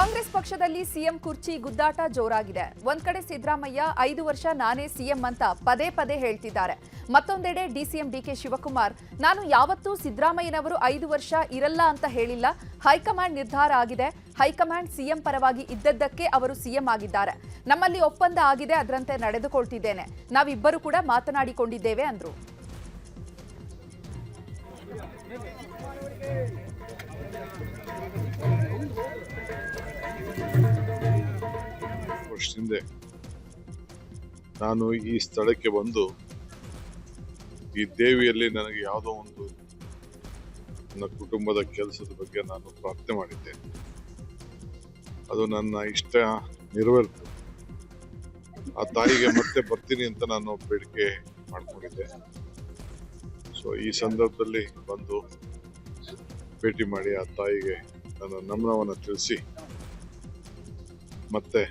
ಕಾಂಗ್ರೆಸ್ ಪಕ್ಷದಲ್ಲಿ ಸಿಎಂ ಕುರ್ಚಿ ಗುದ್ದಾಟ ಜೋರಾಗಿದೆ. ಒಂದ್ ಕಡೆ ಸಿದ್ದರಾಮಯ್ಯ ಐದು ವರ್ಷ ನಾನೇ ಸಿಎಂ ಅಂತ ಪದೇ ಪದೇ ಹೇಳ್ತಿದ್ದಾರೆ. ಮತ್ತೊಂದೆಡೆ ಡಿಸಿಎಂ ಡಿಕೆ ಶಿವಕುಮಾರ್, ನಾನು ಯಾವತ್ತೂ ಸಿದ್ದರಾಮಯ್ಯನವರು ಐದು ವರ್ಷ ಇರಲ್ಲ ಅಂತ ಹೇಳಿಲ್ಲ. ಹೈಕಮಾಂಡ್ ನಿರ್ಧಾರ ಆಗಿದೆ. ಹೈಕಮಾಂಡ್ ಸಿಎಂ ಪರವಾಗಿ ಇದ್ದದ್ದಕ್ಕೆ ಅವರು ಸಿಎಂ ಆಗಿದ್ದಾರೆ. ನಮ್ಮಲ್ಲಿ ಒಪ್ಪಂದ ಆಗಿದೆ, ಅದರಂತೆ ನಡೆದುಕೊಳ್ತಿದ್ದೇನೆ. ನಾವಿಬ್ಬರು ಕೂಡ ಮಾತನಾಡಿಕೊಂಡಿದ್ದೇವೆ ಅಂದ್ರು. ವರ್ಷ ಹಿಂದೆ ನಾನು ಈ ಸ್ಥಳಕ್ಕೆ ಬಂದು ಈ ದೇವಿಯಲ್ಲಿ ನನಗೆ ಯಾವುದೋ ಒಂದು ನನ್ನ ಕುಟುಂಬದ ಕೆಲಸದ ಬಗ್ಗೆ ನಾನು ಪ್ರಾರ್ಥನೆ ಮಾಡಿದ್ದೇನೆ. ಅದು ನನ್ನ ಇಷ್ಟ ನೆರವೇರಿತು. ಆ ತಾಯಿಗೆ ಮತ್ತೆ ಬರ್ತೀನಿ ಅಂತ ನಾನು ಬೇಡಿಕೆ ಮಾಡಿಕೊಂಡಿದ್ದೆ. ಸೊ ಈ ಸಂದರ್ಭದಲ್ಲಿ ಬಂದು ಭೇಟಿ ಮಾಡಿ ಆ ತಾಯಿಗೆ ನನ್ನ ನಮನವನ್ನು ತಿಳಿಸಿ ಮತ್ತೆ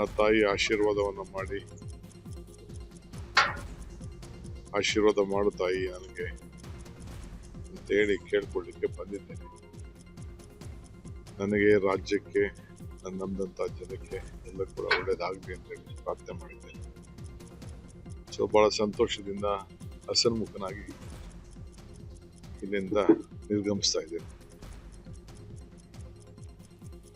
ಆ ತಾಯಿ ಆಶೀರ್ವಾದವನ್ನು ಮಾಡಿ. ಆಶೀರ್ವಾದ ಮಾಡು ತಾಯಿ ನನಗೆ. ಅಂತೇಳಿ ಕೇಳ್ಕೊಳ್ಳಿಕ್ಕೆ ಬಂದಿದ್ದೇನೆ. ನನಗೆ ರಾಜ್ಯಕ್ಕೆ ನನ್ನ ಜನಕ್ಕೆ ಎಲ್ಲ ಕೂಡ ಒಳ್ಳೇದಾಗಲಿ ಅಂತ ಹೇಳಿ ಪ್ರಾರ್ಥನೆ ಮಾಡಿದ್ದೇನೆ. ಸೊ ಬಹಳ ಸಂತೋಷದಿಂದ ಹಸನ್ಮುಖನಾಗಿ ಇಲ್ಲಿಂದ ನಿರ್ಗಮಿಸ್ತಾ ಇದ್ದೇನೆ.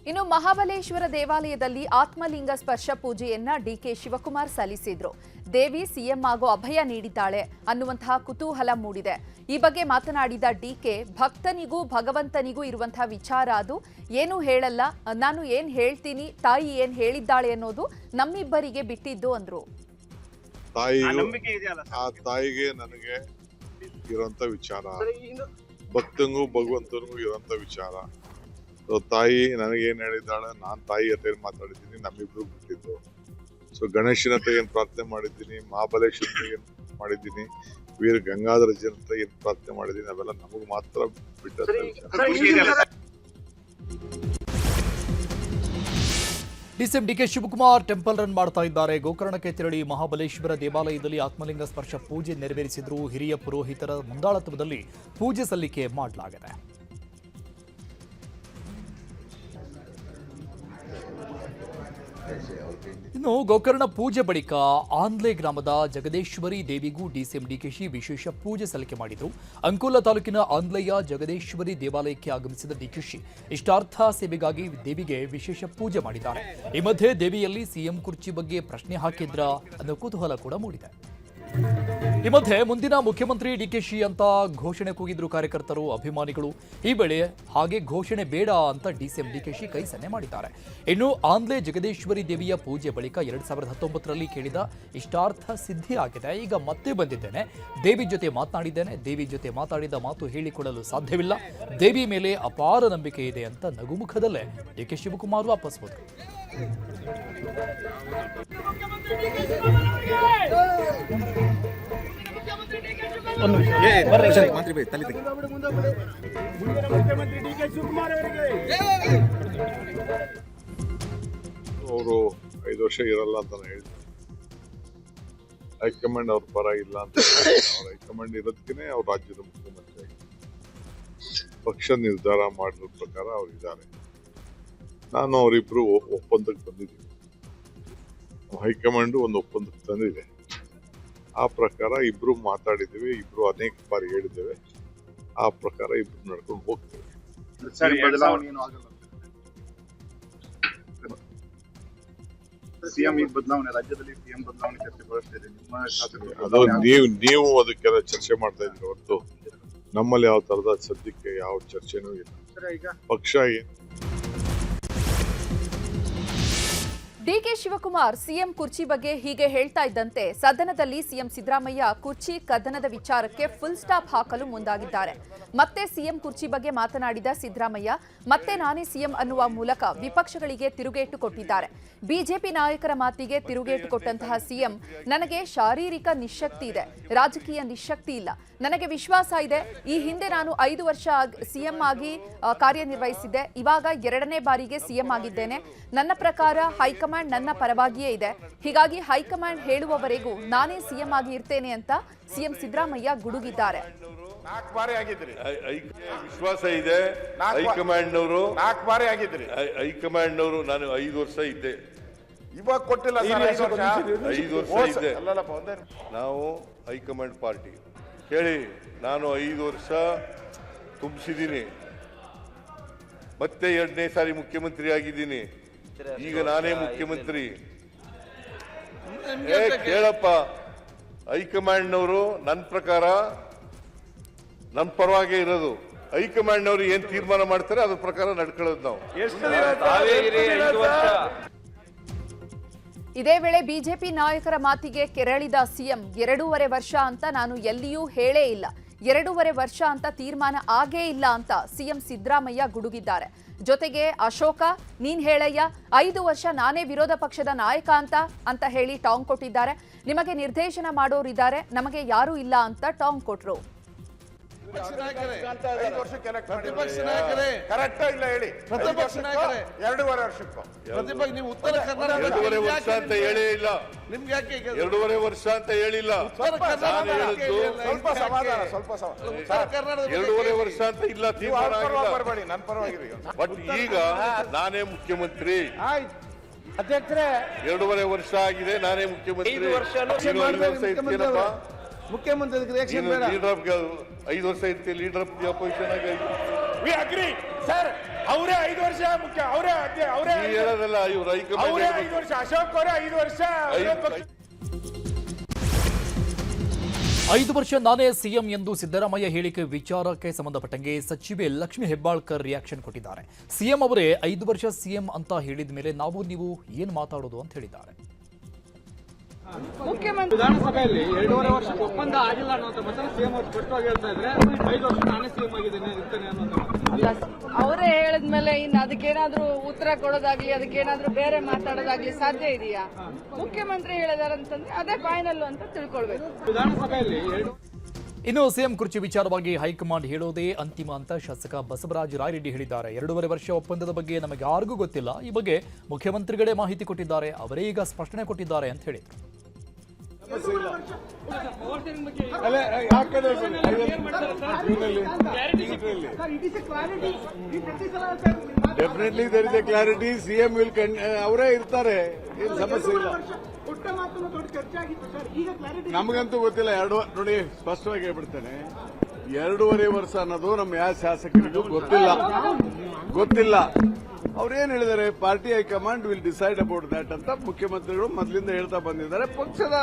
ಇನ್ನು ಮಹಾಬಲೇಶ್ವರ ದೇವಾಲಯದಲ್ಲಿ ಆತ್ಮಲಿಂಗ ಸ್ಪರ್ಶ ಪೂಜೆಯನ್ನ ಡಿಕೆ ಶಿವಕುಮಾರ್ ಸಲ್ಲಿಸಿದ್ರು. ದೇವಿ ಸಿಎಂ ಆಗೋ ಅಭಯ ನೀಡಿದ್ದಾಳೆ ಅನ್ನುವಂತಹ ಕುತೂಹಲ ಮೂಡಿದೆ. ಈ ಬಗ್ಗೆ ಮಾತನಾಡಿದ ಡಿಕೆ ಭಕ್ತನಿಗೂ ಭಗವಂತನಿಗೂ ಇರುವಂತಹ ವಿಚಾರ ಅದು. ಏನು ಹೇಳಲ್ಲ ನಾನು ಏನ್ ಹೇಳ್ತೀನಿ ತಾಯಿ ಏನ್ ಹೇಳಿದ್ದಾಳೆ ಅನ್ನೋದು ನಮ್ಮಿಬ್ಬರಿಗೆ ಬಿಟ್ಟಿದ್ದು ಅಂದ್ರು. ಆ ತಾಯಿಯು ನಂಬಿಕೆ ಇದೆಯಲ್ಲ ಆ ತಾಯಿಗೆ ನನಗೆ ಇರುವಂತ ವಿಚಾರ. ಭಕ್ತನಿಗೂ ಭಗವಂತನಿಗೂ ಇರುವಂತ ವಿಚಾರ. ಸೊ ತಾಯಿ ನನಗೇನು ಹೇಳಿದ್ದಾಳೆ ನಾನು ತಾಯಿ ಹತ್ರ ಏನ್ ಮಾತಾಡಿದ್ದೀನಿ ನಮ್ಮಿಬ್ರು ಬಿಟ್ಟಿದ್ದು ಸೊ ಗಣೇಶನ ಹತ್ರ ಏನು ಪ್ರಾರ್ಥನೆ ಮಾಡಿದ್ದೀನಿ ಮಹಾಬಲೇಶ್ವರ ಹತ್ರ ಏನು ಮಾಡಿದ್ದೀನಿ ವೀರ ಗಂಗಾಧರ ಜನ ಹತ್ರ ಏನು ಪ್ರಾರ್ಥನೆ ಮಾಡಿದ್ದೀನಿ ಅವೆಲ್ಲ ನಮಗೆ ಮಾತ್ರ ಬಿಟ್ಟ? DCM DK Shivakumar temple run ಮಾಡ್ತಾ ಇದ್ದಾರೆ. ಗೋಕರ್ಣಕ್ಕೆ ತೆರಳಿ ಮಹಾಬಲೇಶ್ವರ ದೇವಾಲಯದಲ್ಲಿ ಆತ್ಮಲಿಂಗ ಸ್ಪರ್ಶ ಪೂಜೆ ನೆರವೇರಿಸಿದ್ರು ಹಿರಿಯ ಪುರೋಹಿತರ ಮುಂದಾಳತ್ವದಲ್ಲಿ ಪೂಜೆ ಸಲ್ಲಿಕೆ ಮಾಡಲಾಗಿದೆ. ಇನ್ನು ಗೋಕರ್ಣ ಪೂಜೆ ಬಳಿಕ ಆನ್ಲೆ ಗ್ರಾಮದ ಜಗದೇಶ್ವರಿ ದೇವಿಗೂ ಡಿಸಿಎಂ ಡಿಕೆಶಿ ವಿಶೇಷ ಪೂಜೆ ಸಲ್ಲಿಕೆ ಮಾಡಿದರು ಅಂಕೋಲ ತಾಲೂಕಿನ ಆನ್ಲೆಯ ಜಗದೇಶ್ವರಿ ದೇವಾಲಯಕ್ಕೆ ಆಗಮಿಸಿದ ಡಿಕೆಶಿ ಇಷ್ಟಾರ್ಥ ಸೇವೆಗಾಗಿ ದೇವಿಗೆ ವಿಶೇಷ ಪೂಜೆ ಮಾಡಿದ್ದಾರೆ. ಈ ಮಧ್ಯೆ ದೇವಿಯಲ್ಲಿ ಸಿಎಂ ಕುರ್ಚಿ ಬಗ್ಗೆ ಪ್ರಶ್ನೆ ಹಾಕಿದ್ರ ಅನ್ನೋ ಕುತೂಹಲ ಕೂಡ ಮೂಡಿದೆ. ಈ ಮಧ್ಯೆ ಮುಂದಿನ ಮುಖ್ಯಮಂತ್ರಿ ಡಿಕೆಶಿ ಅಂತ ಘೋಷಣೆ ಕೂಗಿದ್ರು ಕಾರ್ಯಕರ್ತರು, ಅಭಿಮಾನಿಗಳು. ಈ ವೇಳೆ ಹಾಗೆ ಘೋಷಣೆ ಬೇಡ ಅಂತ ಡಿಸಿಎಂ ಡಿಕೆಶಿ ಕೈ ಸನ್ನೆ ಮಾಡಿದ್ದಾರೆ. ಇನ್ನು ಆಂಧ್ಲೆ ಜಗದೀಶ್ವರಿ ದೇವಿಯ ಪೂಜೆ ಬಳಿಕ ಎರಡ್ ಸಾವಿರದ ಹತ್ತೊಂಬತ್ತರಲ್ಲಿ ಕೇಳಿದ ಇಷ್ಟಾರ್ಥ ಸಿದ್ಧಿ ಆಗಿದೆ. ಈಗ ಮತ್ತೆ ಬಂದಿದ್ದೇನೆ. ದೇವಿ ಜೊತೆ ಮಾತನಾಡಿದ್ದೇನೆ. ದೇವಿ ಜೊತೆ ಮಾತಾಡಿದ ಮಾತು ಹೇಳಿಕೊಳ್ಳಲು ಸಾಧ್ಯವಿಲ್ಲ. ದೇವಿ ಮೇಲೆ ಅಪಾರ ನಂಬಿಕೆ ಇದೆ ಅಂತ ನಗುಮುಖದಲ್ಲೇ ಡಿಕೆ ಶಿವಕುಮಾರ್ ವಾಪಸ್ ಹೋದರು. ಮಂತ್ರಿ ಬೈ ತಲೆ ತೆಗಿ. ಅವರು ಐದು ವರ್ಷ ಇರಲ್ಲ ಅಂತ ಹೇಳಿದ್ರು ಹೇಳ್ತೀನಿ ಹೈಕಮಾಂಡ್ ಅವ್ರ ಪರ ಇಲ್ಲ ಅಂತ ಅವ್ರ ಹೈಕಮಾಂಡ್ ಇರೋದಕ್ಕೆ ಅವ್ರ ರಾಜ್ಯದ ಮುಖ್ಯಮಂತ್ರಿ. ಪಕ್ಷ ನಿರ್ಧಾರ ಮಾಡಿರೋ ಪ್ರಕಾರ ಅವ್ರು ಇದ್ದಾರೆ. ನಾನು ಅವರಿಬ್ರು ಒಪ್ಪಂದಕ್ಕೆ ಬಂದಿದ್ದೀವಿ. ಹೈಕಮಾಂಡ್ ಒಂದು ಒಪ್ಪಂದಕ್ಕೆ ತಂದಿದೆ. ಆ ಪ್ರಕಾರ ಇಬ್ರು ಮಾತಾಡಿದ್ದೇವೆ ಇಬ್ರು ಅನೇಕ ಬಾರಿ ಹೇಳಿದ್ದೇವೆ. ಆ ಪ್ರಕಾರ ಇಬ್ರು ನಡ್ಕೊಂಡು ಹೋಗ್ತೇವೆ. ಸಿಎಂ ಬದಲಾವಣೆ ರಾಜ್ಯದಲ್ಲಿ ಸಿಎಂ ಬದಲಾವಣೆ ಚರ್ಚೆ ಅದು ನೀವು ನೀವು ಅದಕ್ಕೆಲ್ಲ ಚರ್ಚೆ ಮಾಡ್ತಾ ಇದ್ರಿ ಹೊರತು? ನಮ್ಮಲ್ಲಿ ಯಾವ ತರದ ಸದ್ಯಕ್ಕೆ ಯಾವ ಚರ್ಚೆನೂ ಇಲ್ಲ. ಸರ್, ಈಗ? ಪಕ್ಷ ಏನ್ ಡಿಕೆ ಶಿವಕುಮಾರ್ ಸಿಎಂ ಕುರ್ಚಿ ಬಗ್ಗೆ ಹೀಗೆ ಹೇಳ್ತಾ ಇದ್ದಂತೆ ಸದನದಲ್ಲಿ ಸಿಎಂ ಸಿದ್ದರಾಮಯ್ಯ ಕುರ್ಚಿ ಕದನದ ವಿಚಾರಕ್ಕೆ ಫುಲ್ ಸ್ಟಾಪ್ ಹಾಕಲು ಮುಂದಾಗಿದ್ದಾರೆ. ಮತ್ತೆ ಸಿಎಂ ಕುರ್ಚಿ ಬಗ್ಗೆ ಮಾತನಾಡಿದ ಸಿದ್ದರಾಮಯ್ಯ, ಮತ್ತೆ ನಾನೇ ಸಿಎಂ ಅನ್ನುವ ಮೂಲಕ ವಿಪಕ್ಷಗಳಿಗೆ ತಿರುಗೇಟು ಕೊಟ್ಟಿದ್ದಾರೆ. ಬಿಜೆಪಿ ನಾಯಕರ ಮಾತಿಗೆ ತಿರುಗೇಟು ಕೊಟ್ಟಂತಹ ಸಿಎಂ, ನನಗೆ ಶಾರೀರಿಕ ನಿಶಕ್ತಿ ಇದೆ. ರಾಜಕೀಯ ನಿಶಕ್ತಿ ಇಲ್ಲ. ನನಗೆ ವಿಶ್ವಾಸ ಇದೆ. ಈ ಹಿಂದೆ ನಾನು ಐದು ವರ್ಷ ಸಿಎಂ ಆಗಿ ಕಾರ್ಯನಿರ್ವಹಿಸಿದ್ದೆ. ಇವಾಗ ಎರಡನೇ ಬಾರಿಗೆ ಸಿಎಂ ಆಗಿದ್ದೇನೆ. ನನ್ನ ಪ್ರಕಾರ ಹೈಕಮಾಂಡ್ ಹೈಕಮಾಂಡ್ ನನ್ನ ಪರವಾಗಿಯೇ ಇದೆ. ಹೀಗಾಗಿ ಹೈಕಮಾಂಡ್ ಹೇಳುವವರೆಗೂ ನಾನೇ ಸಿಎಂ ಆಗಿ ಇರ್ತೇನೆ ಅಂತ ಸಿಎಂ ಸಿದ್ದರಾಮಯ್ಯ ಗುಡುಗಿದ್ದಾರೆ. ನಾಲ್ಕು ಬಾರಿ ಆಗಿದ್ರಿ. ವಿಶ್ವಾಸ ಇದೆ. ಹೈಕಮಾಂಡ್ ನವರು ಹೈಕಮಾಂಡ್ನವರು ನಾಲ್ಕು ಬಾರಿ ಆಗಿದ್ರಿ. ಹೈ- ಹೈಕಮಾಂಡ್ನವರು ನಾನು ಐದು ವರ್ಷ ಇದ್ದೆ. ಇವಾಗ ಕೊಟ್ಟಿಲ್ಲ ಐದು ವರ್ಷ. ಇದೆ ಇದ್ದೆ. ನಾವು ಹೈಕಮಾಂಡ್ ಪಾರ್ಟಿ. ಹೇಳಿ ನಾನು ಐದು ವರ್ಷ ತುಂಬಿಸಿದ್ದೀನಿ. ಮತ್ತೆ ಎರಡನೇ ಸಾರಿ ಮುಖ್ಯಮಂತ್ರಿ ಆಗಿದ್ದೀನಿ. ಈಗ ನಾನೇ ಮುಖ್ಯಮಂತ್ರಿ. ಕೇಳಪ್ಪ. ಹೈಕಮಾಂಡ್ನವರು ನನ್ನ ಪ್ರಕಾರ ನನ್ನ ಪರವಾಗೇ ಇರೋದು. ಹೈಕಮಾಂಡ್ನವರು ಏನ್ ತೀರ್ಮಾನ ಮಾಡ್ತಾರೆ ಅದ್ರ ಪ್ರಕಾರ ನಡ್ಕೊಳ್ಳೋದು ನಾವು. ಇದೇ ವೇಳೆ ಬಿಜೆಪಿ ನಾಯಕರ ಮಾತಿಗೆ ಕೆರಳಿದ ಸಿಎಂ ಎರಡೂವರೆ ವರ್ಷ ಅಂತ ನಾನು ಎಲ್ಲಿಯೂ ಹೇಳೇ ಇಲ್ಲ. ಎರಡೂವರೆ ವರ್ಷ ಅಂತ ತೀರ್ಮಾನ ಆಗೇ ಇಲ್ಲ ಅಂತ ಸಿಎಂ ಸಿದ್ದರಾಮಯ್ಯ ಗುಡುಗಿದ್ದಾರೆ. ಜೊತೆಗೆ ಅಶೋಕ, ನೀನ್ ಹೇಳಯ್ಯ, ಐದು ವರ್ಷ ನಾನೇ ವಿರೋಧ ಪಕ್ಷದ ನಾಯಕ ಅಂತ ಅಂತ ಹೇಳಿ ಟಾಂಗ್ ಕೊಟ್ಟಿದ್ದಾರೆ. ನಿಮಗೆ ನಿರ್ದೇಶನ ಮಾಡೋರಿದ್ದಾರೆ, ನಮಗೆ ಯಾರೂ ಇಲ್ಲ ಅಂತ ಟಾಂಗ್ ಕೊಟ್ರು. ಐದು ವರ್ಷಕ್ಕೆ elect ಪ್ರತಿಪಕ್ಷ. ನಾಯಕರೇ. ಕರೆಕ್ಟ್ ಇಲ್ಲ ಹೇಳಿ. ಪ್ರತಿಪಕ್ಷ ನಾಯಕರೇ. ಎರಡೂವರೆ ವರ್ಷಕ್ಕೂ. ಪ್ರತಿಪಕ್ಷ ನೀವು ಉತ್ತರ ಕರ್ನಾಟಕ ಎರಡೂವರೆ ವರ್ಷ ಅಂತ ಹೇಳೇ ಇಲ್ಲ. ನಿಮ್ಗೆ ಯಾಕೆ ಎರಡೂವರೆ ವರ್ಷ ಅಂತ ಹೇಳಿಲ್ಲ? ಸ್ವಲ್ಪ ಸಮಾಧಾನ. ಸ್ವಲ್ಪ ಸಮಾಧಾನ ಎರಡೂವರೆ ವರ್ಷ ಅಂತ ಇಲ್ಲ ತೀರ್ಮಾನ ಬರಬೇಡಿ ನನ್ನ ಪರವಾಗಿರಿ. ಬಟ್ ಈಗ ನಾನೇ ಮುಖ್ಯಮಂತ್ರಿ. ಅಧ್ಯಕ್ಷರೇ ಎರಡೂವರೆ ವರ್ಷ ಆಗಿದೆ ನಾನೇ ಮುಖ್ಯಮಂತ್ರಿ. ವರ್ಷ ಮುಖ್ಯಮಂತ್ರಿ ರಿಯಾಕ್ಷನ್ ನೀನು ಬೇಡ. ಲೀಡರ್ ಆಫ್ ಐದು ವರ್ಷ ಇರ್ತೀವಿ ಲೀಡರ್ ಆಫ್ ದಿ ಅಪೋಸಿಷನ್ ಆಗಿ ವಿ ಅಗ್ರಿ ಸರ್ ಅವರೇ ಐದು ವರ್ಷ ಮುಖ್ಯ ಅವರೇ ಅವರೇ ಹೇಳೋದಲ್ಲ ಇವ್ರು ಅವರೇ ಐದು ವರ್ಷ ಅಶೋಕ್ ಅವರೇ ಐದು ವರ್ಷ ಐದು ವರ್ಷ. ನಾನೇ ಸಿಎಂ ಎಂದು ಸಿದ್ದರಾಮಯ್ಯ ಹೇಳಿಕೆ ವಿಚಾರಕ್ಕೆ ಸಂಬಂಧಪಟ್ಟಂಗೆ ಸಚಿವೆ ಲಕ್ಷ್ಮಿ ಹೆಬ್ಬಾಳ್ಕರ್ ರಿಯಾಕ್ಷನ್ ಕೊಟ್ಟಿದ್ದಾರೆ. ಸಿಎಂ ಅವರೇ ಐದು ವರ್ಷ ಸಿಎಂ ಅಂತ ಹೇಳಿದ ಮೇಲೆ ನಾವು ನೀವು ಏನು ಮಾತಾಡೋದು ಅಂತ ಹೇಳಿದ್ದಾರೆ. ವಿಧಾನಸಭೆಯಲ್ಲಿ ಎರಡೂವರೆ ವರ್ಷ ಒಪ್ಪಂದ ಆಗಿಲ್ಲ ಅನ್ನೋಂಥ ಮಾತನ್ನ ಸಿಎಂ ಅವರು ಸ್ಪಷ್ಟವಾಗಿ ಹೇಳ್ತಾ ಇದ್ರೆ ಐದು ವರ್ಷ ನಾನೇ ಸಿಎಂ ಆಗಿದ್ದೇನೆ ಇರ್ತೇನೆ ಅನ್ನೋದು. ಅವರೇ ಹೇಳಿದ್ಮೇಲೆ ಇನ್ನು ಅದಕ್ಕೇನಾದ್ರೂ ಉತ್ತರ ಕೊಡೋದಾಗ್ಲಿ ಅದಕ್ಕೇನಾದ್ರೂ ಬೇರೆ ಮಾತಾಡೋದಾಗ್ಲಿ ಸಾಧ್ಯ ಇದೆಯಾ? ಮುಖ್ಯಮಂತ್ರಿ ಹೇಳಿದಾರೆ ಅಂತಂದ್ರೆ ಅದೇ ಫೈನಲ್ ಅಂತ ತಿಳ್ಕೊಳ್ಬೇಕು. ವಿಧಾನಸಭೆಯಲ್ಲಿ ಎರಡು ಇನ್ನು ಸಿಎಂ ಕುರ್ಚಿ ವಿಚಾರವಾಗಿ ಹೈಕಮಾಂಡ್ ಹೇಳೋದೇ ಅಂತಿಮ ಅಂತ ಶಾಸಕ ಬಸವರಾಜ ರಾಯರೆಡ್ಡಿ ಹೇಳಿದ್ದಾರೆ. ಎರಡೂವರೆ ವರ್ಷ ಒಪ್ಪಂದದ ಬಗ್ಗೆ ನಮಗೆ ಯಾರಿಗೂ ಗೊತ್ತಿಲ್ಲ. ಈ ಬಗ್ಗೆ ಮುಖ್ಯಮಂತ್ರಿಗಳೇ ಮಾಹಿತಿ ಕೊಟ್ಟಿದ್ದಾರೆ. ಅವರೇ ಈಗ ಸ್ಪಷ್ಟನೆ ಕೊಟ್ಟಿದ್ದಾರೆ ಅಂತ ಹೇಳಿದರು. Definitely there is a clarity CM will ಅವರೇ ಇರ್ತಾರೆ. ಏನ್ ಸಮಸ್ಯೆ ಇಲ್ಲ. ನಮಗಂತೂ ಗೊತ್ತಿಲ್ಲ. ಎರಡು ನೋಡಿ, ಸ್ಪಷ್ಟವಾಗಿ ಹೇಳ್ಬಿಡ್ತೇನೆ. ಎರಡೂವರೆ ವರ್ಷ ಅನ್ನೋದು ನಮ್ಮ ಯಾವ ಶಾಸಕರಿಗೂ ಗೊತ್ತಿಲ್ಲ. ಗೊತ್ತಿಲ್ಲ. ಅವ್ರೇನ್ ಹೇಳಿದ್ದಾರೆ party high command will decide about that ಅಂತ ಮುಖ್ಯಮಂತ್ರಿಗಳು ಮೊದಲಿಂದ ಹೇಳ್ತಾ ಬಂದಿದ್ದಾರೆ. ಪಕ್ಷದ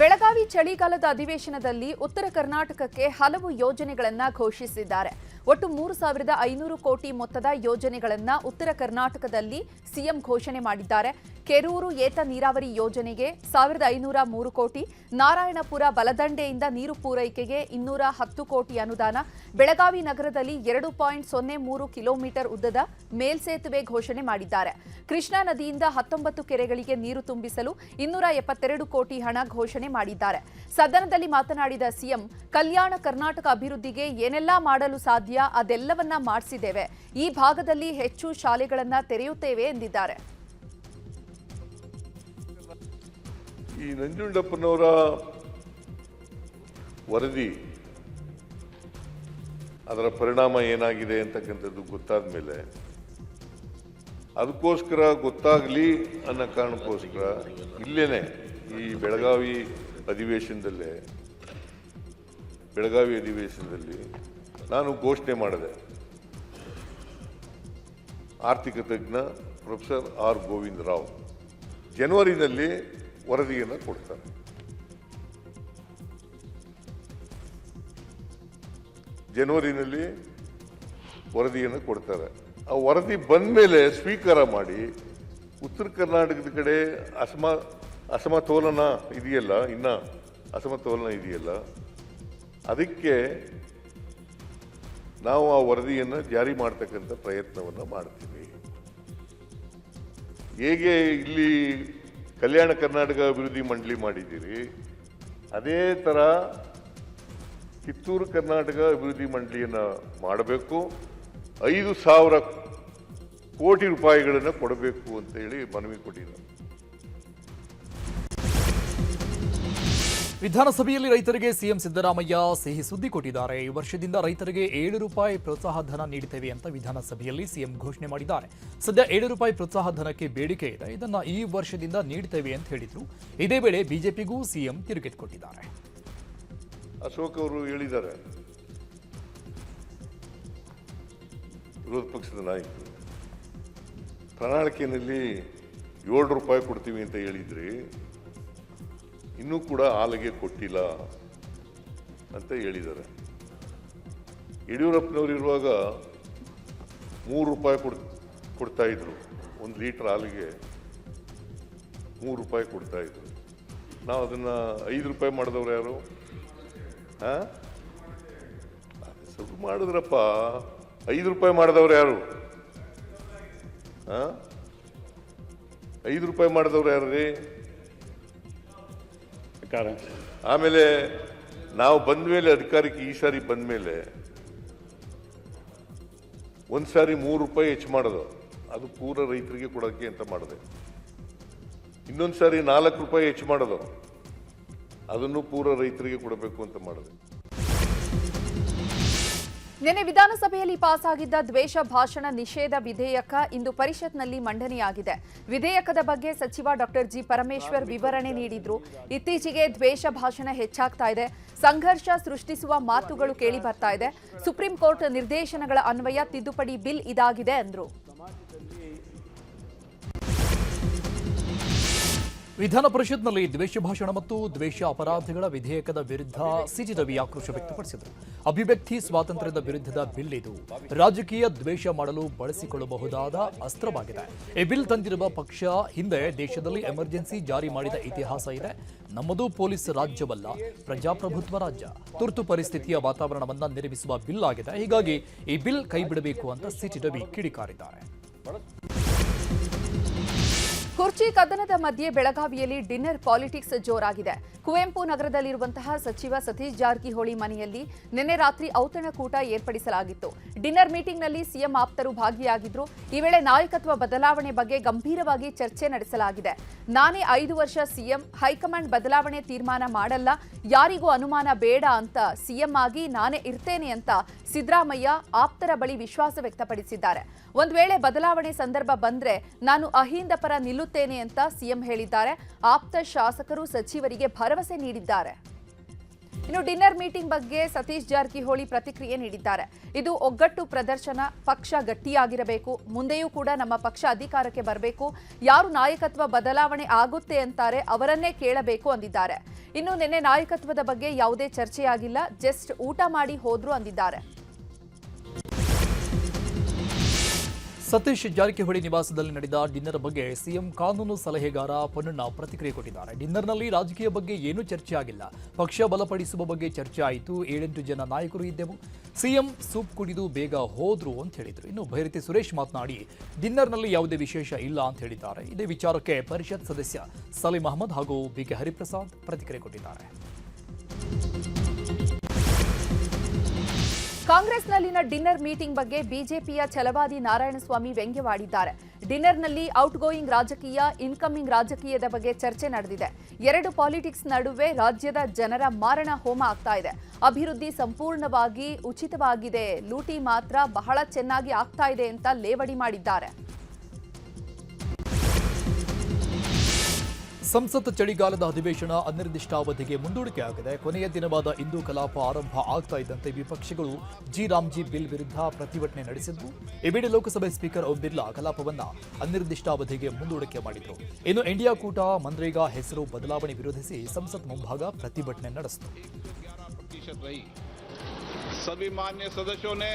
ಬೆಳಗಾವಿ ಚಳಿಗಾಲದ ಅಧಿವೇಶನದಲ್ಲಿ ಉತ್ತರ ಕರ್ನಾಟಕಕ್ಕೆ ಹಲವು ಯೋಜನೆಗಳನ್ನು ಘೋಷಿಸಿದ್ದಾರೆ. ಒಟ್ಟು ಮೂರು ಸಾವಿರದ ಐನೂರು ಕೋಟಿ ಮೊತ್ತದ ಯೋಜನೆಗಳನ್ನು ಉತ್ತರ ಕರ್ನಾಟಕದಲ್ಲಿ ಸಿಎಂ ಘೋಷಣೆ ಮಾಡಿದ್ದಾರೆ. ಕೆರೂರು ಏತ ನೀರಾವರಿ ಯೋಜನೆಗೆ ಸಾವಿರದ ಐನೂರ ಮೂರು ಕೋಟಿ, ನಾರಾಯಣಪುರ ಬಲದಂಡೆಯಿಂದ ನೀರು ಪೂರೈಕೆಗೆ ಇನ್ನೂರ ಹತ್ತು ಕೋಟಿ ಅನುದಾನ, ಬೆಳಗಾವಿ ನಗರದಲ್ಲಿ ಎರಡು ಪಾಯಿಂಟ್ ಸೊನ್ನೆ ಮೂರು ಕಿಲೋಮೀಟರ್ ಉದ್ದದ ಮೇಲ್ಸೇತುವೆ ಘೋಷಣೆ ಮಾಡಿದ್ದಾರೆ. ಕೃಷ್ಣಾ ನದಿಯಿಂದ ಹತ್ತೊಂಬತ್ತು ಕೆರೆಗಳಿಗೆ ನೀರು ತುಂಬಿಸಲು ಇನ್ನೂರ ಎಪ್ಪತ್ತೆರಡು ಕೋಟಿ ಹಣ ಘೋಷಣೆ ಮಾಡಿದ್ದಾರೆ. ಸದನದಲ್ಲಿ ಮಾತನಾಡಿದ ಸಿಎಂ, ಕಲ್ಯಾಣ ಕರ್ನಾಟಕ ಅಭಿವೃದ್ಧಿಗೆ ಏನೆಲ್ಲಾ ಮಾಡಲು ಸಾಧ್ಯ ಅದೆಲ್ಲವನ್ನ ಮಾಡಿಸಿದ್ದೇವೆ. ಈ ಭಾಗದಲ್ಲಿ ಹೆಚ್ಚು ಶಾಲೆಗಳನ್ನ ತೆರೆಯುತ್ತೇವೆ ಎಂದಿದ್ದಾರೆ. ಈ ನಂಜುಂಡಪ್ಪನವರ ವರದಿ ಅದರ ಪರಿಣಾಮ ಏನಾಗಿದೆ ಅಂತಕ್ಕಂಥದ್ದು ಗೊತ್ತಾದ ಮೇಲೆ ಅದಕ್ಕೋಸ್ಕರ ಗೊತ್ತಾಗಲಿ ಅನ್ನೋ ಕಾರಣಕ್ಕೋಸ್ಕರ ಇಲ್ಲೇನೆ ಈ ಬೆಳಗಾವಿ ಅಧಿವೇಶನದಲ್ಲೇ, ಬೆಳಗಾವಿ ಅಧಿವೇಶನದಲ್ಲಿ ನಾನು ಘೋಷಣೆ ಮಾಡಿದೆ. ಆರ್ಥಿಕ ತಜ್ಞ ಪ್ರೊಫೆಸರ್ ಆರ್ ಗೋವಿಂದ ರಾವ್ ಜನವರಿನಲ್ಲಿ ವರದಿಯನ್ನು ಕೊಡ್ತಾರೆ. ಜನವರಿನಲ್ಲಿ ವರದಿಯನ್ನು ಕೊಡ್ತಾರೆ. ಆ ವರದಿ ಬಂದ ಮೇಲೆ ಸ್ವೀಕಾರ ಮಾಡಿ ಉತ್ತರ ಕರ್ನಾಟಕದ ಕಡೆ ಅಸಮ ಅಸಮತೋಲನ ಇದೆಯಲ್ಲ, ಇನ್ನ ಅಸಮತೋಲನ ಇದೆಯಲ್ಲ, ಅದಕ್ಕೆ ನಾವು ಆ ವರದಿಯನ್ನು ಜಾರಿ ಮಾಡ್ತಕ್ಕಂಥ ಪ್ರಯತ್ನವನ್ನು ಮಾಡ್ತೀವಿ. ಹೇಗೆ ಇಲ್ಲಿ ಕಲ್ಯಾಣ ಕರ್ನಾಟಕ ಅಭಿವೃದ್ಧಿ ಮಂಡಳಿ ಮಾಡಿದ್ದೀರಿ, ಅದೇ ಥರ ಕಿತ್ತೂರು ಕರ್ನಾಟಕ ಅಭಿವೃದ್ಧಿ ಮಂಡಳಿಯನ್ನು ಮಾಡಬೇಕು, ಐದು ಸಾವಿರ ಕೋಟಿ ರೂಪಾಯಿಗಳನ್ನು ಕೊಡಬೇಕು ಅಂತ ಹೇಳಿ ಮನವಿ ಕೊಟ್ಟಿದ್ದಾರೆ. ವಿಧಾನಸಭೆಯಲ್ಲಿ ರೈತರಿಗೆ ಸಿಎಂ ಸಿದ್ದರಾಮಯ್ಯ ಸಿಹಿ ಸುದ್ದಿ ಕೊಟ್ಟಿದ್ದಾರೆ. ಈ ವರ್ಷದಿಂದ ರೈತರಿಗೆ ಏಳು ರೂಪಾಯಿ ಪ್ರೋತ್ಸಾಹ ಧನ ನೀಡುತ್ತೇವೆ ಅಂತ ವಿಧಾನಸಭೆಯಲ್ಲಿ ಸಿಎಂ ಘೋಷಣೆ ಮಾಡಿದ್ದಾರೆ. ಸದ್ಯ ಏಳು ರೂಪಾಯಿ ಪ್ರೋತ್ಸಾಹ ಧನಕ್ಕೆ ಬೇಡಿಕೆ ಇದೆ. ಇದನ್ನು ಈ ವರ್ಷದಿಂದ ನೀಡುತ್ತೇವೆ ಅಂತ ಹೇಳಿದರು. ಇದೇ ವೇಳೆ ಬಿಜೆಪಿಗೂ ಸಿಎಂ ತಿರುಗೇಟು ಕೊಟ್ಟಿದ್ದಾರೆ. ಅಶೋಕ್ ಅವರು ಹೇಳಿದ್ದಾರೆ. ವಿರೋಧ ಪಕ್ಷದ ನಾಯಕರು, ಪ್ರಣಾಳಿಕೆಯಲ್ಲಿ ಏಳು ರೂಪಾಯಿ ಕೊಡ್ತೀವಿ ಅಂತ ಹೇಳಿದ್ರಿ ಇನ್ನೂ ಕೂಡ ಹಾಲಿಗೆ ಕೊಟ್ಟಿಲ್ಲ ಅಂತ ಹೇಳಿದ್ದಾರೆ. ಯಡಿಯೂರಪ್ಪನವರು ಇರುವಾಗ ಮೂರು ರೂಪಾಯಿ ಕೊಡ್, ಕೊಡ್ತಾ ಇದ್ರು. ಒಂದು ಲೀಟ್ರ್ ಹಾಲಿಗೆ ಮೂರು ರೂಪಾಯಿ ಕೊಡ್ತಾ ಇದ್ರು. ನಾವು ಅದನ್ನು ಐದು ರೂಪಾಯಿ ಮಾಡಿದವ್ರು ಯಾರು? ಹಾಂ? ಸ್ವಲ್ಪ ಮಾಡಿದ್ರಪ್ಪ. ಐದು ರೂಪಾಯಿ ಮಾಡಿದವ್ರು ಯಾರು? ಹಾಂ? ಐದು ರೂಪಾಯಿ ಮಾಡಿದವ್ರು ಯಾರು ರೀ? ಆಮೇಲೆ ನಾವು ಬಂದ ಮೇಲೆ ಅಧಿಕಾರಕ್ಕೆ ಈ ಸಾರಿ ಬಂದ ಮೇಲೆ ಒಂದು ಸಾರಿ ಮೂರು ರೂಪಾಯಿ ಹೆಚ್ಚು ಮಾಡೋದು ಅದು ಪೂರ ರೈತರಿಗೆ ಕೊಡೋಕ್ಕೆ ಅಂತ ಮಾಡಿದೆ. ಇನ್ನೊಂದು ಸಾರಿ ನಾಲ್ಕು ರೂಪಾಯಿ ಹೆಚ್ಚು ಮಾಡೋದು ಅದನ್ನು ಪೂರ ರೈತರಿಗೆ ಕೊಡಬೇಕು ಅಂತ ಮಾಡಿದೆ. ನಿನ್ನೆ ವಿಧಾನಸಭೆಯಲ್ಲಿ ಪಾಸ್ ಆಗಿದ್ದ ದ್ವೇಷ ಭಾಷಣ ನಿಷೇಧ ವಿಧೇಯಕ ಇಂದು ಪರಿಷತ್ನಲ್ಲಿ ಮಂಡನೆಯಾಗಿದೆ. ವಿಧೇಯಕದ ಬಗ್ಗೆ ಸಚಿವ ಡಾಕ್ಟರ್ ಜಿ ಪರಮೇಶ್ವರ್ ವಿವರಣೆ ನೀಡಿದ್ರು. ಇತ್ತೀಚೆಗೆ ದ್ವೇಷ ಭಾಷಣ ಹೆಚ್ಚಾಗ್ತಾ ಇದೆ. ಸಂಘರ್ಷ ಸೃಷ್ಟಿಸುವ ಮಾತುಗಳು ಕೇಳಿ ಬರ್ತಾ ಇದೆ. ಸುಪ್ರೀಂ ಕೋರ್ಟ್ ನಿರ್ದೇಶನಗಳ ಅನ್ವಯ ತಿದ್ದುಪಡಿ ಬಿಲ್ ಇದಾಗಿದೆ ಅಂದ್ರು. ವಿಧಾನ ಪರಿಷತ್ನಲ್ಲಿ ದ್ವೇಷ ಭಾಷಣ ಮತ್ತು ದ್ವೇಷ ಅಪರಾಧಗಳ ವಿಧೇಯಕದ ವಿರುದ್ಧ ರವಿ ಆಕ್ರೋಶ ವ್ಯಕ್ತಪಡಿಸಿದರು. ಅಭಿವ್ಯಕ್ತಿ ಸ್ವಾತಂತ್ರ್ಯದ ವಿರುದ್ಧದ ಬಿಲ್ ಇದು. ರಾಜಕೀಯ ದ್ವೇಷ ಮಾಡಲು ಬಳಸಿಕೊಳ್ಳಬಹುದಾದ ಅಸ್ತ್ರವಾಗಿದೆ. ಈ ಬಿಲ್ ತಂದಿರುವ ಪಕ್ಷ ಹಿಂದೆ ದೇಶದಲ್ಲಿ ಎಮರ್ಜೆನ್ಸಿ ಜಾರಿ ಮಾಡಿದ ಇತಿಹಾಸ ಇದೆ. ನಮ್ಮದು ಪೊಲೀಸ್ ರಾಜ್ಯವಲ್ಲ, ಪ್ರಜಾಪ್ರಭುತ್ವ ರಾಜ್ಯ. ತುರ್ತು ಪರಿಸ್ಥಿತಿಯ ವಾತಾವರಣವನ್ನ ನಿರ್ಮಿಸುವ ಬಿಲ್ ಆಗಿದೆ. ಹೀಗಾಗಿ ಈ ಬಿಲ್ ಕೈಬಿಡಬೇಕು ಅಂತ ಸಿಟಿ ರವಿ ಕಿಡಿಕಾರಿದ್ದಾರೆ. ಕುರ್ಚಿ ಕದನದ ಮಧ್ಯೆ ಬೆಳಗಾವಿಯಲ್ಲಿ ಡಿನ್ನರ್ ಪಾಲಿಟಿಕ್ಸ್ ಜೋರಾಗಿದೆ. ಕುವೆಂಪು ನಗರದಲ್ಲಿರುವಂತಹ ಸಚಿವ ಸತೀಶ್ ಜಾರಕಿಹೊಳಿ ಮನೆಯಲ್ಲಿ ನಿನ್ನೆ ರಾತ್ರಿ ಔತಣಕೂಟ ಏರ್ಪಡಿಸಲಾಗಿತ್ತು. ಡಿನ್ನರ್ ಮೀಟಿಂಗ್ನಲ್ಲಿ ಸಿಎಂ ಆಪ್ತರು ಭಾಗಿಯಾಗಿದ್ರು. ಈ ವೇಳೆ ನಾಯಕತ್ವ ಬದಲಾವಣೆ ಬಗ್ಗೆ ಗಂಭೀರವಾಗಿ ಚರ್ಚೆ ನಡೆಸಲಾಗಿದೆ. ನಾನೇ ಐದು ವರ್ಷ ಸಿಎಂ, ಹೈಕಮಾಂಡ್ ಬದಲಾವಣೆ ತೀರ್ಮಾನ ಮಾಡಲ್ಲ, ಯಾರಿಗೂ ಅನುಮಾನ ಬೇಡ ಅಂತ ಸಿಎಂ ಆಗಿ ನಾನೇ ಇರ್ತೇನೆ ಅಂತ ಸಿದ್ದರಾಮಯ್ಯ ಆಪ್ತರ ಬಳಿ ವಿಶ್ವಾಸ ವ್ಯಕ್ತಪಡಿಸಿದ್ದಾರೆ. ಒಂದ್ ವೇಳೆ ಬದಲಾವಣೆ ಸಂದರ್ಭ ಬಂದ್ರೆ ನಾನು ಅಹಿಂದ ಪರ ನಿಲ್ಲುತ್ತೇನೆ ಅಂತ ಸಿಎಂ ಹೇಳಿದ್ದಾರೆ. ಆಪ್ತ ಶಾಸಕರು ಸಚಿವರಿಗೆ ಭರವಸೆ ನೀಡಿದ್ದಾರೆ. ಇನ್ನು ಡಿನ್ನರ್ ಮೀಟಿಂಗ್ ಬಗ್ಗೆ ಸತೀಶ್ ಜಾರಕಿಹೊಳಿ ಪ್ರತಿಕ್ರಿಯೆ ನೀಡಿದ್ದಾರೆ. ಇದು ಒಗ್ಗಟ್ಟು ಪ್ರದರ್ಶನ, ಪಕ್ಷ ಗಟ್ಟಿಯಾಗಿರಬೇಕು. ಮುಂದೆಯೂ ಕೂಡ ನಮ್ಮ ಪಕ್ಷ ಅಧಿಕಾರಕ್ಕೆ ಬರಬೇಕು. ಯಾರು ನಾಯಕತ್ವ ಬದಲಾವಣೆ ಆಗುತ್ತೆ ಅಂತಾರೆ ಅವರನ್ನೇ ಕೇಳಬೇಕು ಅಂದಿದ್ದಾರೆ. ಇನ್ನು ನಿನ್ನೆ ನಾಯಕತ್ವದ ಬಗ್ಗೆ ಯಾವುದೇ ಚರ್ಚೆಯಾಗಿಲ್ಲ. ಜಸ್ಟ್ ಊಟ ಮಾಡಿ ಹೋದ್ರು ಅಂದಿದ್ದಾರೆ. ಸತೀಶ್ ಜಾರಕಿಹೊಳಿ ನಿವಾಸದಲ್ಲಿ ನಡೆದ ಡಿನ್ನರ್ ಬಗ್ಗೆ ಸಿಎಂ ಕಾನೂನು ಸಲಹೆಗಾರ ಪೊನ್ನಣ್ಣ ಪ್ರತಿಕ್ರಿಯೆ ಕೊಟ್ಟಿದ್ದಾರೆ. ಡಿನ್ನರ್ನಲ್ಲಿ ರಾಜಕೀಯ ಬಗ್ಗೆ ಏನೂ ಚರ್ಚೆ ಆಗಿಲ್ಲ. ಪಕ್ಷ ಬಲಪಡಿಸುವ ಬಗ್ಗೆ ಚರ್ಚೆ ಆಯಿತು. ಏಳೆಂಟು ಜನ ನಾಯಕರು ಇದ್ದೆವು. ಸಿಎಂ ಸೂಪ್ ಕುಡಿದು ಬೇಗ ಹೋದ್ರು ಅಂತ ಹೇಳಿದರು. ಇನ್ನು ಭೈರತಿ ಸುರೇಶ್ ಮಾತನಾಡಿ, ಡಿನ್ನರ್ನಲ್ಲಿ ಯಾವುದೇ ವಿಶೇಷ ಇಲ್ಲ ಅಂತ ಹೇಳಿದ್ದಾರೆ. ಇದೇ ವಿಚಾರಕ್ಕೆ ಪರಿಷತ್ ಸದಸ್ಯ ಸಲೀಂ ಅಹಮದ್ ಹಾಗೂ ಬಿಕೆ ಹರಿಪ್ರಸಾದ್ ಪ್ರತಿಕ್ರಿಯೆ ಕೊಟ್ಟಿದ್ದಾರೆ. ಕಾಂಗ್ರೆಸ್ನಲ್ಲಿನ ಡಿನ್ನರ್ ಮೀಟಿಂಗ್ ಬಗ್ಗೆ ಬಿಜೆಪಿಯ ಛಲವಾದಿ ನಾರಾಯಣಸ್ವಾಮಿ ವ್ಯಂಗ್ಯವಾಡಿದ್ದಾರೆ. ಡಿನ್ನರ್ನಲ್ಲಿ ಔಟ್ ಗೋಯಿಂಗ್ ರಾಜಕೀಯ, ಇನ್ಕಮಿಂಗ್ ರಾಜಕೀಯದ ಬಗ್ಗೆ ಚರ್ಚೆ ನಡೆದಿದೆ. ಎರಡು ಪಾಲಿಟಿಕ್ಸ್ ನಡುವೆ ರಾಜ್ಯದ ಜನರ ಮಾರಣ ಹೋಮ ಆಗ್ತಾ ಇದೆ. ಅಭಿವೃದ್ಧಿ ಸಂಪೂರ್ಣವಾಗಿ ಉಚಿತವಾಗಿದೆ. ಲೂಟಿ ಮಾತ್ರ ಬಹಳ ಚೆನ್ನಾಗಿ ಆಗ್ತಾ ಇದೆ ಅಂತ ಲೇವಡಿ ಮಾಡಿದ್ದಾರೆ. ಸಂಸತ್ ಚಳಿಗಾಲದ ಅಧಿವೇಶನ ಅನಿರ್ದಿಷ್ಟಾವಧಿಗೆ ಮುಂದೂಡಿಕೆ ಆಗಿದೆ ಕೊನೆಯ ದಿನವಾದ ಇಂದು ಕಲಾಪ ಆರಂಭ ಆಗ್ತಾ ಇದ್ದಂತೆ ವಿಪಕ್ಷಗಳು ಜಿ ರಾಮ್ಜಿ ಬಿಲ್ ವಿರುದ್ಧ ಪ್ರತಿಭಟನೆ ನಡೆಸಿದ್ದು ಈ ವೇಳೆ ಲೋಕಸಭೆ ಸ್ಪೀಕರ್ ಓಂ ಬಿರ್ಲಾ ಕಲಾಪವನ್ನ ಅನಿರ್ದಿಷ್ಟಾವಧಿಗೆ ಮುಂದೂಡಿಕೆ ಮಾಡಿದ್ರು ಇನ್ನು ಇಂಡಿಯಾ ಕೂಟ ಮನ್ರೇಗಾ ಹೆಸರು ಬದಲಾವಣೆ ವಿರೋಧಿಸಿ ಸಂಸತ್ ಮುಂಭಾಗ ಪ್ರತಿಭಟನೆ ನಡೆಸಿತು प्रतिशत रही सभी मान्य सदस्यों ने